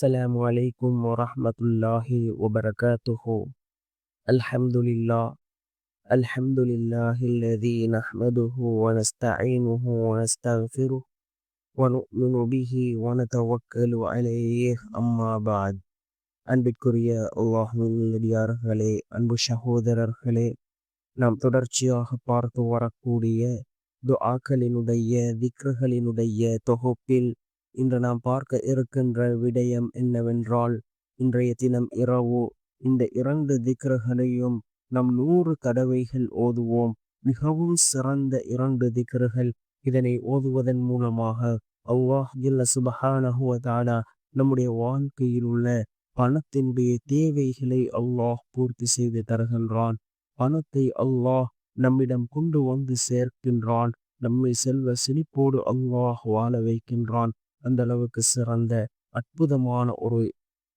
السلام عليكم ورحمة الله وبركاته الحمد لله الحمد لله الذي نحمده ونستعينه ونستغفره ونؤمن به ونتوكل عليه أما بعد அன்பிற்குரிய அல்லாஹுவின் நல்லடியார்களே அன்பு சகோதரர்களே நாம் தொடர்ச்சியாக பார்த்து வரக்கூடிய துஆக்களினுடைய திக்ருகளினுடைய தொகுப்பில் இன்று நாம் பார்க்க இருக்கின்ற விடயம் என்னவென்றால் இன்றைய தினம் இரவு. இந்த இரண்டு திக்ருகளையும் நம் நூறு தடவைகள் ஓதுவோம். மிகவும் சிறந்த இரண்டு திக்ருகள். இதனை ஓதுவதன் மூலமாக அல்லாஹ் ஜில்ல சுபஹானஹுவதாலா நம்முடைய வாழ்க்கையில் உள்ள பணத்தினுடைய தேவைகளை அல்லாஹ் பூர்த்தி செய்து தருகின்றான். பணத்தை அல்லாஹ் நம்மிடம் கொண்டு வந்து சேர்க்கின்றான். நம்மை செல்வ செழிப்போடு அல்லாஹ் வாழ வைக்கின்றான். அந்த அளவுக்கு சிறந்த அற்புதமான ஒரு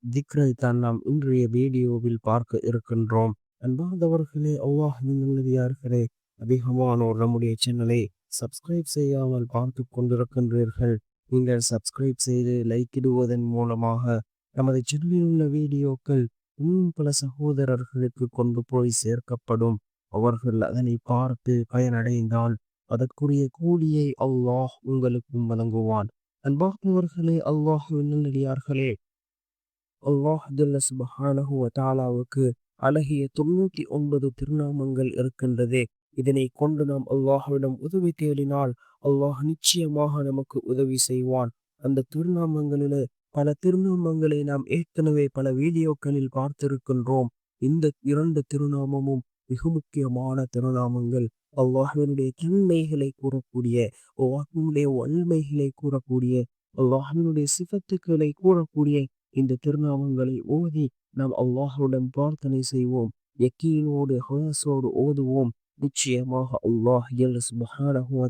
திக்ரை தான் நாம் இன்றைய வீடியோவில் பார்க்க இருக்கின்றோம். அன்பார்ந்தவர்களே அல்லாஹ் நல்லதார்களே அதிகமானோர் நம்முடைய சேனலை சப்ஸ்கிரைப் செய்யாமல் பார்த்து கொண்டிருக்கின்றீர்கள். நீங்கள் சப்ஸ்கிரைப் செய்து லைக் இடுவதன் மூலமாக நமது சேனலில் உள்ள வீடியோக்கள் இன்னும் பல சகோதரர்களுக்கு கொண்டு போய் சேர்க்கப்படும். அவர்கள் அதனை பார்த்து பயனடைந்தால் அதற்குரிய கூலியை அல்லாஹ் உங்களுக்கும் வழங்குவான். அன்பாகுவர்களே அல்லாஹுவின் நல்லடியார்களே அல்லாஹ் சுபஹானஹு தாலாவுக்கு அழகிய தொண்ணூத்தி ஒன்பது திருநாமங்கள் இருக்கின்றது. இதனை கொண்டு நாம் அல்லாஹுவிடம் உதவி தேடினால் அல்லாஹ் நிச்சயமாக நமக்கு உதவி செய்வான். அந்த திருநாமங்களில் பல திருநாமங்களை நாம் ஏற்கனவே பல வீடியோக்களில் பார்த்திருக்கின்றோம். இந்த இரண்டு திருநாமமும் மிக முக்கியமான திருநாமங்கள். அல்லாஹினுடைய தன்மைகளை கூறக்கூடிய அல்லாஹினுடைய வன்மைகளை கூறக்கூடிய அல்லாஹினுடைய சிபத்துக்களை கூறக்கூடிய இந்த திருநாமங்களை ஓதி நாம் அல்லாஹுடன் பிரார்த்தனை செய்வோம். யக்கீனோடு ஹோசோடு ஓதுவோம். நிச்சயமாக அல்லாஹ் எல் சுபஹானஹுவ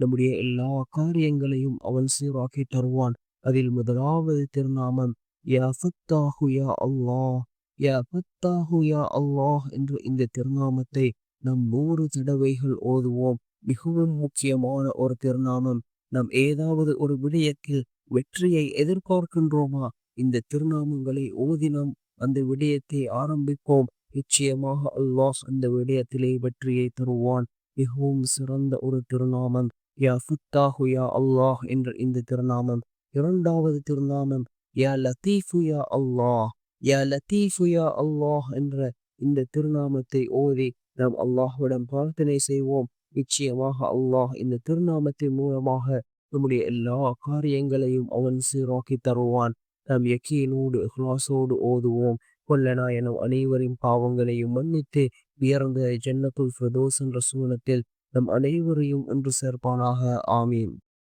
நம்முடைய எல்லா காரியங்களையும் அவன் சீராக்கி தருவான். அதில் முதலாவது திருநாமம் யா ஃபத்தாஹு யா அல்லாஹ் யா ஃபத்தாஹு யா அல்லாஹ் என்ற இந்த திருநாமத்தை நம் நூறு தடவைகள் ஓதுவோம். மிகவும் முக்கியமான ஒரு திருநாமம். நாம் ஏதாவது ஒரு விடயத்தில் வெற்றியை எதிர்பார்க்கின்றோமா? இந்த திருநாமங்களை ஓதி அந்த விடயத்தை ஆரம்பிப்போம். நிச்சயமாக அல்லாஹ் அந்த விடயத்திலே வெற்றியை தருவான். மிகவும் சிறந்த ஒரு திருநாமம். யா ஃபுத்தாஹு யா அல்லாஹ் என்ற இந்த திருநாமம். இரண்டாவது திருநாமம். யா லத்தீஃபு யா அல்லாஹ். யா லத்தீஃபு யா அல்லாஹ் என்ற இந்த திருநாமத்தை ஓதி நாம் அல்லாஹுடன் பிரார்த்தனை செய்வோம். நிச்சயமாக அல்லாஹ் இந்த திருநாமத்தின் மூலமாக நம்முடைய எல்லா காரியங்களையும் அவன் சீராக்கி தருவான். நாம் யக்கீனோடு ஹுலாசோடு ஓதுவோம். கொல்லனா எனும் அனைவரின் பாவங்களையும் மன்னித்து உயர்ந்த ஜன்னத்துல் பிரதோஸ் என்ற சூனத்தில் நம் அனைவரையும் ஒன்று சேர்ப்பானாக. ஆமீன்.